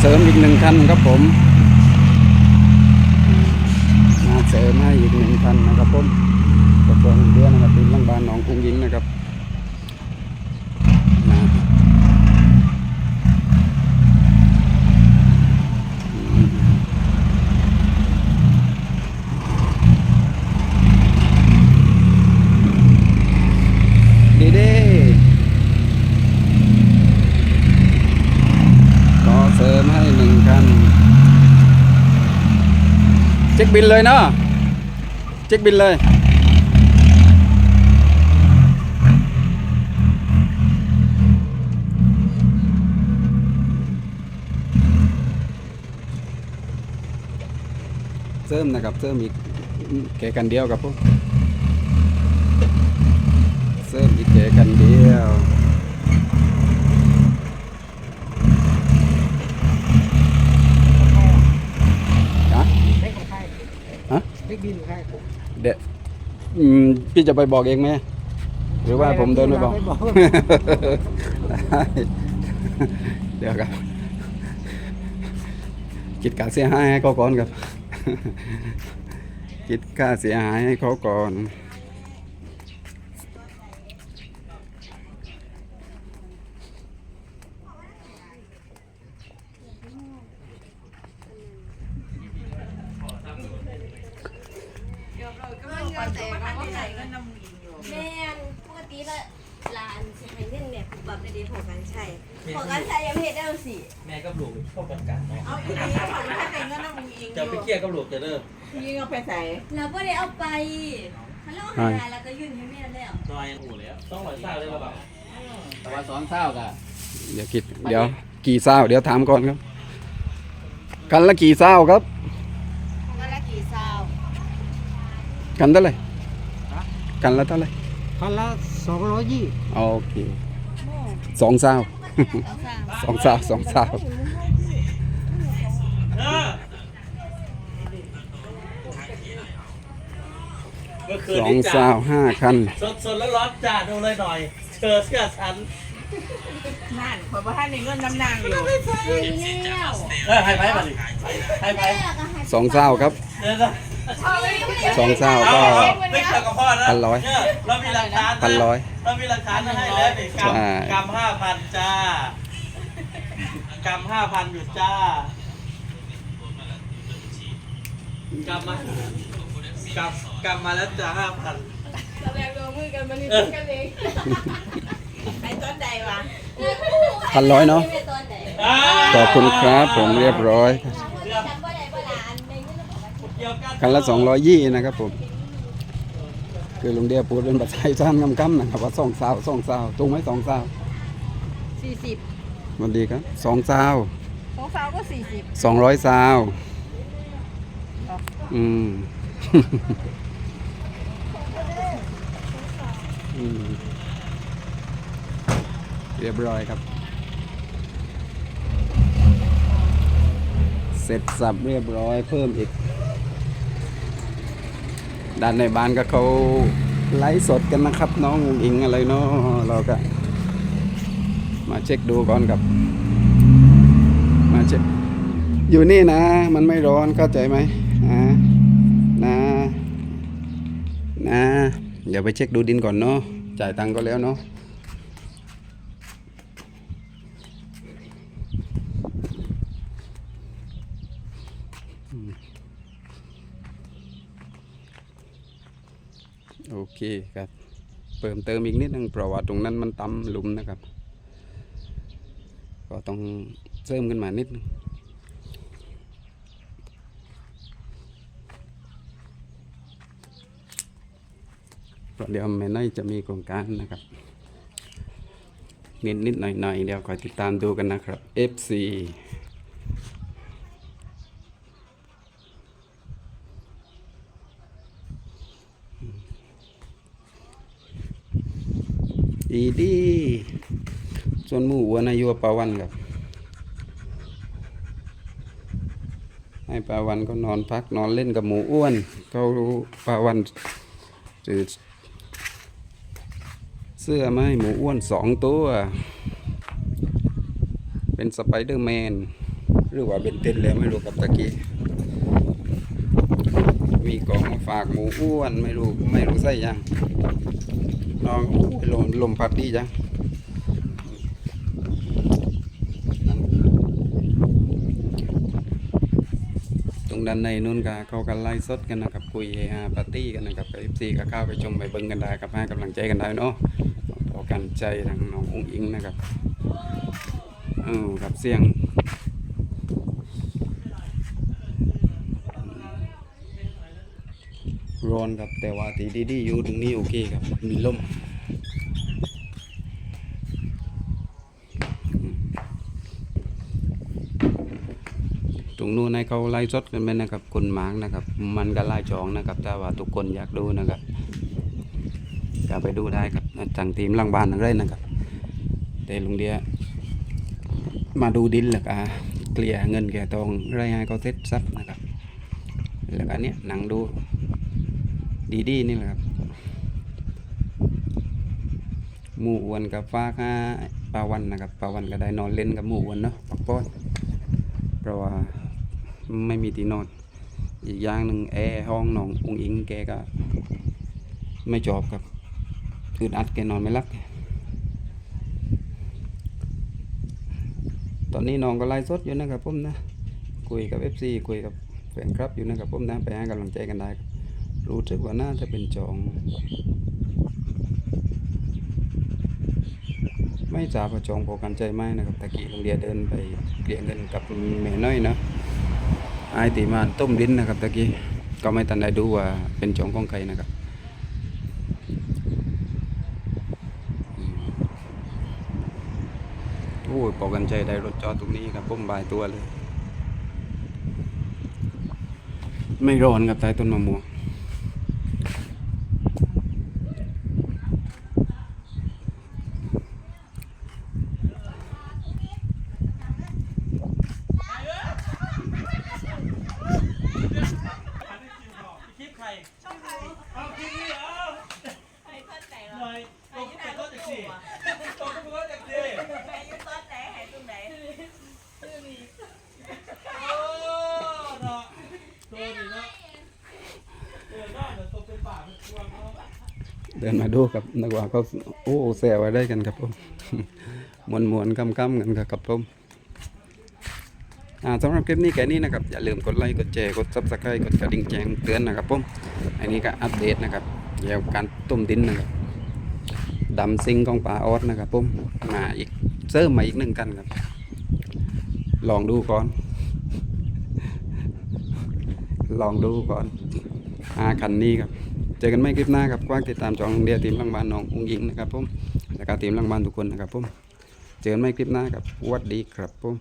เสริมอีกหนึ่งคันครับผม มาเสริมให้อีกหนึ่งคันนะครับผมกระโปรงเรือนะครับเป็นลังบานหนองกรุงยิงนะครับนะอืมดีดีขอเสริมให้หนึ่งคัน เช็คบินเลยเนาะเช็คบินเลยเสริมนะครับเสริมอีกแกกันเดียวครับผมเสริมอีกแกกันเดียวฮะ เล็กของใคร ฮะ เล็ก บินของใครเดี๋ยวอืมพี่จะไปบอกเองไหมหรือว่าผมเดินไปบอกไม่บอก เดี๋ยวครับคิดค่าเสียหายให้เขาก่อนครับคิดค่าเสียหายให้เขาก่อน แม่นปกติละร้านสิให้เงินแม่ปุ๊บบับได้ดีพอกันใช่พอกันใช่ยังเฮ็ดได้เอาสิแม่กับลูกชอบกันกันไหมเอาอีนี้เขาไม่ให้แต่งเงินน้ำมึงอิงจะไปเคลียร์กับลูกจะเริ่มยิงเอาไปใส่เราบ่ได้เอาไปฮัลโหลหาแล้วก็ยื่นให้แม่แล้วนอยหูแล้วต้องหลอยซ่าเลยหรือเปล่าแต่ว่าสองเท่ากับเดี๋ยวคิดเดี๋ยวกี่เศร้าเดี๋ยวถามก่อนครับ กันละกี่เศร้าครับ กันละกี่ซาว กันเท่าไหร่กันละเท่าไหร่พันละสองร้อยยี่โอเคสองเศร้าสองเศร้าสองเศร้าเมื่อคืนสองนี้เศร้าห้าคัน สดสดแล้วร้อนจ้าดูเลยหน่อยเจอเสื้อฉันนั่นเพราะว่าให้ในเงินน้ำนางอยู่เออให้ไปมาดิให้ไปสองเศร้าครับเดี๋ยวนะ สองเศร้าเอาก็ไม่เกี่ยวกับพ่อนะพันร้อยเนี่ยเรามีหลักฐานนะพันร้อยเรามีหลักฐานมาให้แล้วนี่กใช่ำกำห้าพันจ้ากำห้าพันอยู่จ้ากำมากำกำมาแล้วจ้าห้าพันเราแบกตัวมือกันมานี่กันเองไอ้ต้นใดวะพันร้อยเนาะตอนไหนขอบคุณครับผมเรียบร้อย กันเกี่ยวกันกันละสองร้อยยี่นะครับผมคือลุงเดียพูดเป็นภาษาอีสานกำกำๆนะครับว่าสองสาวสองสาวตรงไหมสองสาวสี่สิบสวันดีครับสองสาวสองสาวก็สี่สิบสองร้อยสาวอืมอืมเรียบร้อยครับ เสร็จสับเรียบร้อยเพิ่มอีก ด้านในบ้านก็เขาไลฟ์สดกันนะครับ น้องอิงอะไรเนาะเราก็ มาเช็คดูก่อนครับ มาเช็ค อยู่นี่นะ มันไม่ร้อนเข้าใจไหมนะนะนะเดี๋ยวไปเช็คดูดินก่อนเนาะจ่ายตังค์ก็แล้วเนาะอืม โอเคครับเพิ่มเติมอีกนิดนึงเพราะว่าตรงนั้นมันต่ำหลุมนะครับ ก็ต้องเสริมขึ้นมานิดนึงเพราะเดี๋ยวแม่น้อยจะมีโครงการนะครับ นิดนิดหน่อยหน่อยเดี๋ยวคอยติดตามดูกันนะครับ FC ดีดีส่วนหมู่วัวนายัวปลาวันครับ ให้ปลาวันก็นอนพักนอนเล่นกับหมูอ้วน เขารู้ปลาวันจือเสื้อมาให้หมูอ้วนสองตัว เป็นสไปเดอร์แมน หรือว่าเป็นเต้นแล้วไม่รู้กับตะกี้มีกล่องมาฝากหมูอ้วนไม่รู้ไม่รู้ใส่ยัง น้องลมลมพัดดีจังตรงด้านในนู้นก็เขากันไล่สดกันนะครับคุยเฮฮาปาร์ตี้กันนะครับกับ FC ก็เข้าไปชมไปเบิ่งกันได้กับให้กำลังใจกันได้เนาะพอกันใจทางน้องอุ้งอิงนะครับเออกับเสียง ร้อนครับ แต่ว่าตีดีๆอยู่ตรงนี้โอเคครับ มีลมตรงนู้นให้เขาไล่สดกันไปนะครับคนหมางนะครับ มันก็ไล่จองนะครับถ้าว่าทุกคนอยากดูนะครับก็ไปดูได้ครับทางทีมหลังบ้านทั้งไรนะครับ แต่ลุงเดียมาดูดินแล้วก็เกลี่ยเงินแก่ตองไรให้เขาเซ็ตซับนะครับ แล้วก็อันนี้หนังดู ดีดีนี่แหละครับ หมู่อ้วนกับฟ้าค่าปลาวันนะครับปลาวันก็ได้นอนเล่นกับหมู่อ้วนเนาะปักป้อนเพราะว่าไม่มีที่นอน อีกอย่างหนึ่งแอร์ห้องน้ององอิงแกก็ไม่จอบครับอึดอัดแกนอนไม่หลับตอนนี้น้องก็ไล่สดอยู่นะครับผมนะ คุยกับเอฟซีคุยกับแฟนคลับอยู่นะครับผมนะ ไปให้กำลังใจกันได้ครับ รู้สึกว่าน่าจะเป็นจอง ไม่ทราบว่าจองพอกันใจไหมนะครับตะกี้โรงเรียนเดินไปเกลี่ยเงินกับแม่น้อยเนาะไอายตีมานต้มดินนะครับตะกี้ก็ไม่ทันได้ดูว่าเป็นจองของใครนะครับโอ้ยพอกันใจได้รถจอดตรงนี้ครับผมบายตัวเลย ไม่ร้อนกับใต้ต้นมะม่วง คลิปใครช่องใครเอาคลิปนี้เอา ใครเพิ่นไหน หน่อยตกเป็นรถแท็กซี่ตกเป็นรถแท็กซี่ ใครอยู่ต้นไหนใครตรงไหน โอ้เนาะโดนอีกเนาะเออน่าจะตกเป็นป่าเป็นพวงเนาะ เดินมาดูกับนักว่าเขาโอ้แซวไว้ได้กันครับผมมวนมวนๆคำคำกันครับผมสำหรับคลิปนี้แค่นี้นะครับ อย่าลืมกดไลค์กดแชร์กดซับสไครต์กดกระดิ่งแจ้งเตือนนะครับผมอันนี้ก็อัปเดตนะครับเกี่ยวกับการต้มดินนะครับดำซิงของป่าออสนะครับผมมาอีกเสริมมาอีกหนึ่งกันครับ ลองดูก่อน ลองดูก่อนอาคันนี้ครับ เจอกันไม่คลิปหน้าครับกว้างติดตามจองเดียทีมหลังบ้านน้องอุ้งยิงนะครับผมแล้วก็ทีมหลังบ้านทุกคนนะครับผมเจอกันไม่คลิปหน้าครับวัดดีครับผม